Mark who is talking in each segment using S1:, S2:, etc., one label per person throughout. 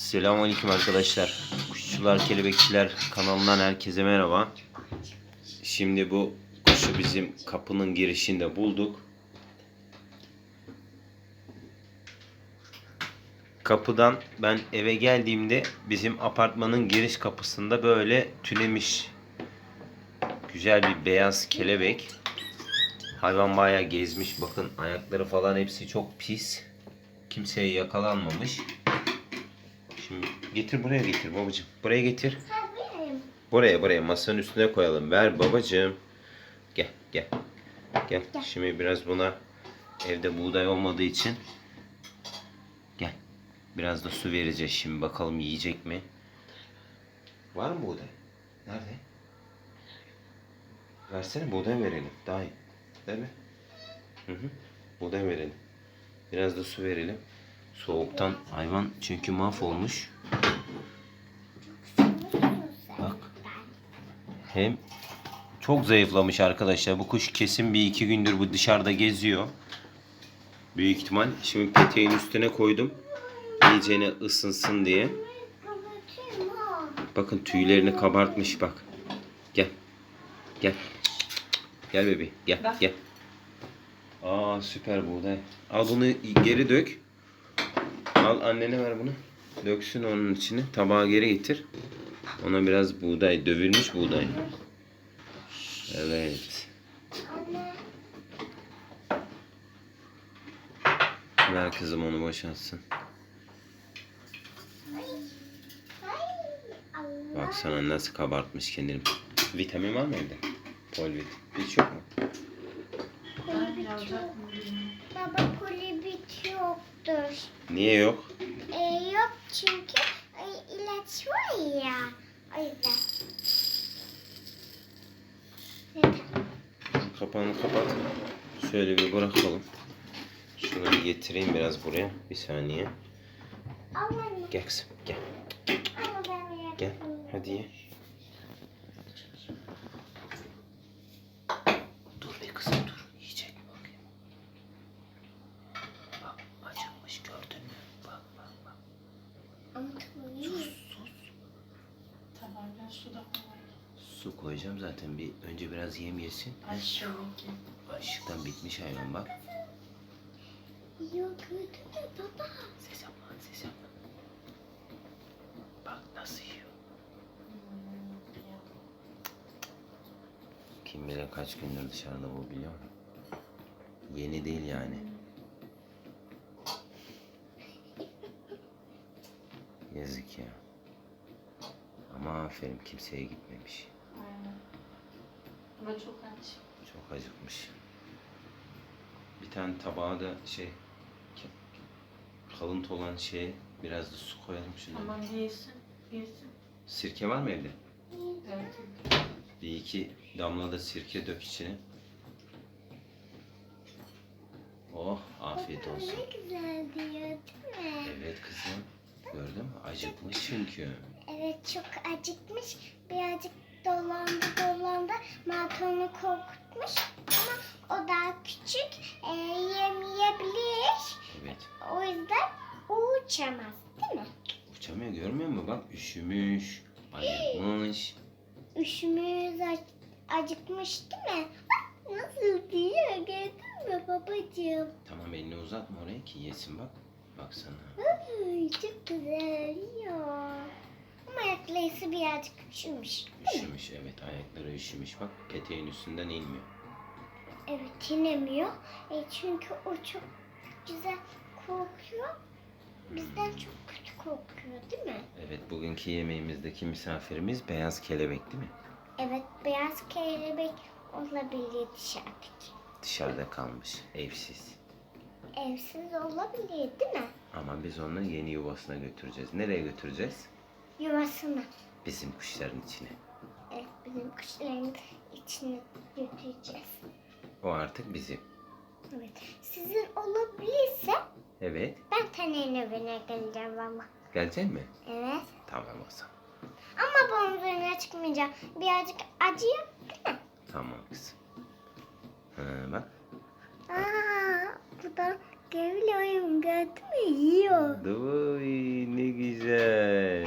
S1: Selamünaleyküm arkadaşlar. Kuşçular, kelebekçiler kanalından herkese merhaba. Şimdi bu kuşu bizim kapının girişinde bulduk. Kapıdan ben eve geldiğimde bizim apartmanın giriş kapısında böyle tünemiş güzel bir beyaz kelebek. Hayvan bayağı gezmiş. Bakın ayakları falan hepsi çok pis. Kimseye yakalanmamış. Şimdi getir buraya getir babacığım. Buraya getir. Buraya buraya masanın üstüne koyalım. Ver babacığım. Gel gel. Gel. Şimdi biraz buna evde buğday olmadığı için gel. Biraz da su vereceğiz şimdi bakalım yiyecek mi? Var mı buğday? Nerede? Versene buğday verelim. Daha iyi. Değil mi? Hı hı. Buğday verelim. Biraz da su verelim. Soğuktan hayvan çünkü mahvolmuş. Bak. Hem çok zayıflamış arkadaşlar. Bu kuş kesin bir iki gündür bu dışarıda geziyor. Büyük ihtimal. Şimdi peteğin üstüne koydum. İyicene ısınsın diye. Bakın tüylerini kabartmış bak. Gel. Gel. Gel bebeğim. Gel. Gel. Aa süper buğday. Al bunu geri dök. Al annene ver bunu. Döksün onun içine. Tabağa geri getir. Ona biraz buğday, dövülmüş buğday. Evet. Ver kızım onu boşaltsın. Bak sana nasıl kabartmış kendini. Vitamin var mı evde? Polvit. Hiç yok mu?
S2: Baba polibit yoktur.
S1: Niye yok?
S2: Ee, yok çünkü e, ilaç var ya. O yüzden.
S1: Kapağını kapat. Şöyle bir bırakalım. Şunu bir getireyim biraz buraya. Bir saniye. Gel kızım gel. Gel. Hadi ye. Dur be kızım dur. Yiyecek mi bakayım. Bak acıkmış gördün mü? Bak bak bak.
S2: Ama tabii.
S3: Tamam ben suda koyayım.
S1: Su koyacağım zaten. Bir önce biraz yem yesin. Açlıktan bitmiş hayvan bak.
S2: Yok baba?
S1: Ses yapma ses yapma. Bak nasıl yiyor. Kim bilir kaç gündür dışarıda bu biliyor musun? Yeni değil yani. Yazık ya. Ama aferin kimseye gitmemiş.
S3: Aynen. Ama çok aç.
S1: Çok acıkmış. Bir tane tabağa da şey kalıntı olan şeye biraz da su koyalım şuna.
S3: Aman yesin. Yesin.
S1: Sirke var mı evde?
S3: Evet.
S1: Bir iki damla da sirke dök içine. Oh afiyet olsun.
S2: Ne güzel diyor değil mi?
S1: Evet kızım. Gördün mü? Acıkmış çünkü.
S2: Evet çok acıkmış. Birazcık dolandı dolandı. Matonu korkutmuş. Ama o daha küçük. E, yemeyebilir.
S1: Evet.
S2: O yüzden uçamaz değil mi?
S1: Uçamıyor görmüyor musun? Bak üşümüş. Acıkmış.
S2: Üşümüz ac- acıkmış değil mi? Bak nasıl diyor gördün mü babacığım?
S1: Tamam elini uzatma oraya ki yesin bak. Baksana.
S2: Ay, çok güzel ya. Ama ayakları birazcık üşümüş.
S1: Üşümüş evet ayakları üşümüş bak peteğin üstünden inmiyor.
S2: Evet inemiyor. E, çünkü o çok güzel kokuyor. Bizden çok kötü kokuyor değil mi?
S1: Evet bugünkü yemeğimizdeki misafirimiz beyaz kelebek değil mi?
S2: Evet beyaz kelebek olabilir dışarıdaki.
S1: Dışarıda kalmış evsiz.
S2: Evsiz olabilir değil mi?
S1: Ama biz onu yeni yuvasına götüreceğiz. Nereye götüreceğiz?
S2: Yuvasına.
S1: Bizim kuşların içine.
S2: Evet bizim kuşların içine götüreceğiz.
S1: O artık bizim.
S2: Evet. Sizin olabilirse
S1: Evet.
S2: ben Taner'in evine geleceğim ama.
S1: Gelecek mi?
S2: Evet.
S1: Tamam o zaman.
S2: Ama üzerine çıkmayacağım. Birazcık acıyor değil mi?
S1: Tamam kızım. Ha, bak.
S2: Aa, bu da geliyorum gördün mü? Yiyor.
S1: Duy ne güzel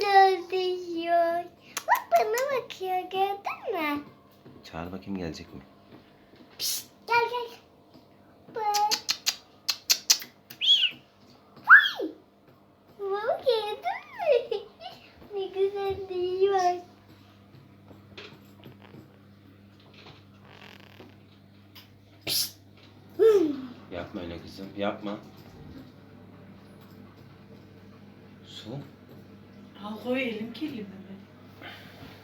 S1: dolaşıyor. Bak bana bakıyor gördün mü? Çağır bakayım gelecek mi?
S2: Pişt, gel gel. Baba gördün mü? ne güzel diyor.
S1: Yapma öyle kızım yapma. Su.
S3: Al koy elim kirli mi?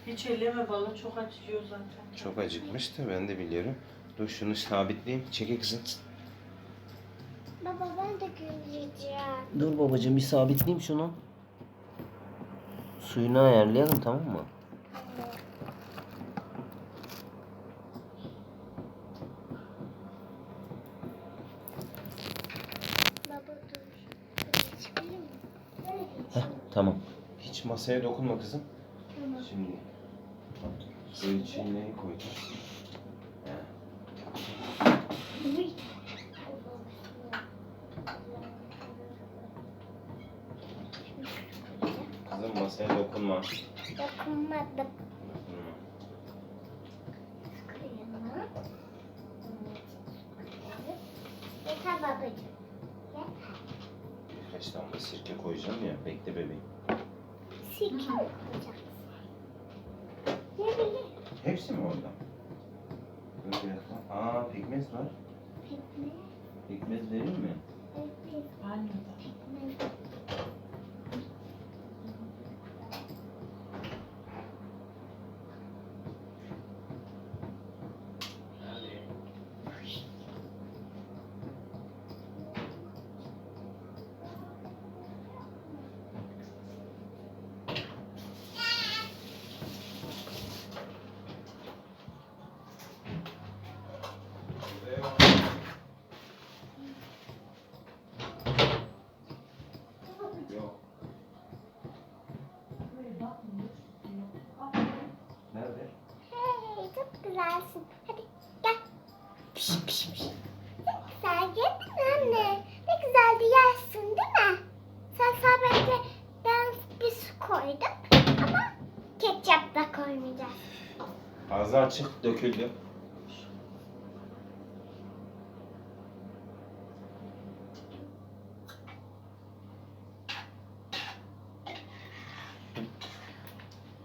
S3: Hiç elleme valla çok acıyor zaten.
S1: Çok acıkmıştı ben de biliyorum. Dur şunu sabitleyeyim. Çekil kızım.
S2: Baba ben de güleceğim.
S1: Dur babacığım bir sabitleyeyim şunu. Suyunu ayarlayalım tamam mı?
S2: Baba dur.
S1: Heh, tamam. Masaya dokunma kızım.
S2: Tamam.
S1: Şimdi içine koydum. Heh.
S2: Uy.
S1: Kızım masaya dokunma.
S2: Dokunmadım. Yeter babacığım. Yeter.
S1: Birkaç damla sirke koyacağım ya. Bekle bebeğim.
S2: Sirke mi koyacaksın? Ne bileyim.
S1: Hepsi mi orada? Dur biraz daha. Aa pekmez var.
S2: Pekmez.
S1: Pekmez verir mi?
S2: Pekmez.
S3: Banyoda.
S2: Pekmez.
S1: Yok. Nerede?
S2: Hey çok güzelsin. Hadi gel. Piş piş piş. Ne güzel yedin anne. Ne güzeldi yersin değil mi? Sen sadece ben bir su koydum ama ketçap da koymayacağız.
S1: Ağzı açık döküldü.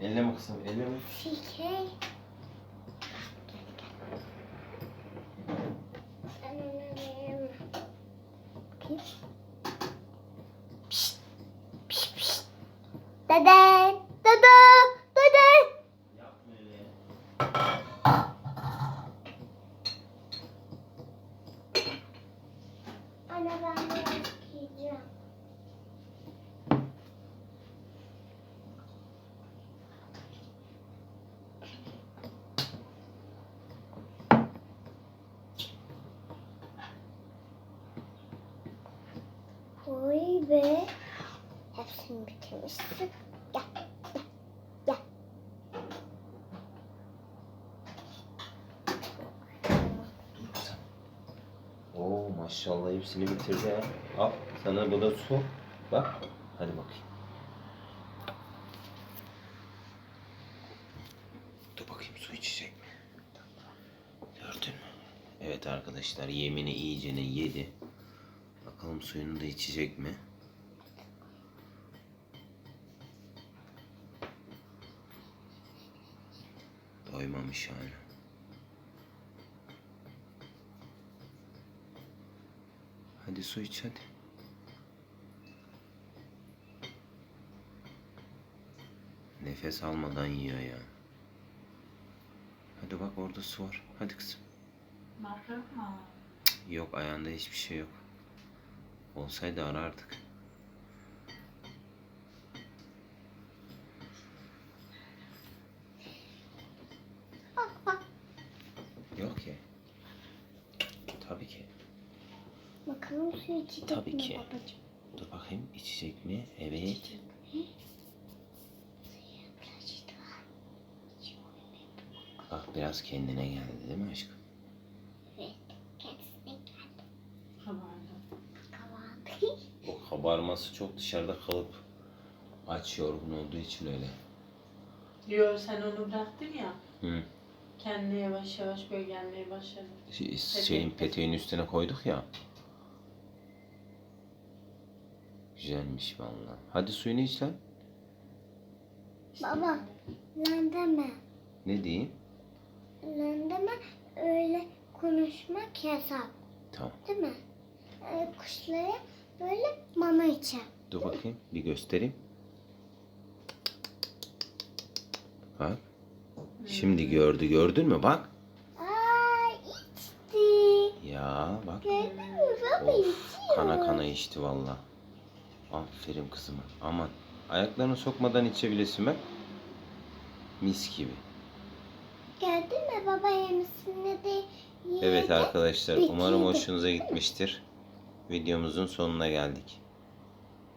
S1: Elleme kızım, elleme.
S2: Sirke. Ben onu yiyemem. Bakayım. Pişt. Pişt pişt. Dede. Dede. Dede.
S1: Yapma öyle.
S2: Anne ben biraz yiyeceğim. Oy be. Hepsini bitirmişsin. Gel.
S1: Oo maşallah hepsini bitirdi ha. Al sana bu da su. Bak. Hadi bakayım. Dur bakayım su içecek mi? Gördün mü? Evet arkadaşlar yemini iyicene yedi. Bakalım suyunu da içecek mi? Doymamış hala. Hadi su iç hadi. Nefes almadan yiyor ya. Hadi bak orada su var. Hadi kızım.
S3: Marka yok mu?
S1: Yok ayağında hiçbir şey yok. Olsaydı arardık. Yok ki. Tabii ki.
S2: Bakalım su içecek
S1: Tabii
S2: mi
S1: ki.
S2: babacığım?
S1: Dur bakayım içecek mi? Evet.
S2: Daha.
S1: Bak biraz kendine geldi değil mi aşkım?
S2: Evet. Kendisine geldi.
S3: Kabardı.
S2: Kavandı.
S1: O kabarması çok dışarıda kalıp aç yorgun olduğu için öyle.
S3: Yo sen onu bıraktın ya.
S1: Hı.
S3: Kendine yavaş yavaş böyle gelmeye başladı.
S1: Şey- Şeyin peteğin üstüne koyduk ya. Güzelmiş vallahi. Hadi suyunu iç lan.
S2: Baba lan deme.
S1: Ne diyeyim?
S2: Lan deme öyle konuşmak yasak.
S1: Tamam.
S2: Değil mi? Ee, kuşlara böyle mama içer.
S1: Dur bakayım. Bir göstereyim. Bak. Şimdi gördü. Gördün mü? Bak.
S2: Aa içti.
S1: Ya bak.
S2: Gördün mü baba
S1: Of,
S2: içiyor.
S1: kana kana içti valla. Aferin kızıma. Aman. Ayaklarını sokmadan içebilirsin bak. Mis gibi.
S2: Gördün mü baba yemisini de yedi.
S1: Evet arkadaşlar umarım hoşunuza gitmiştir. Videomuzun sonuna geldik.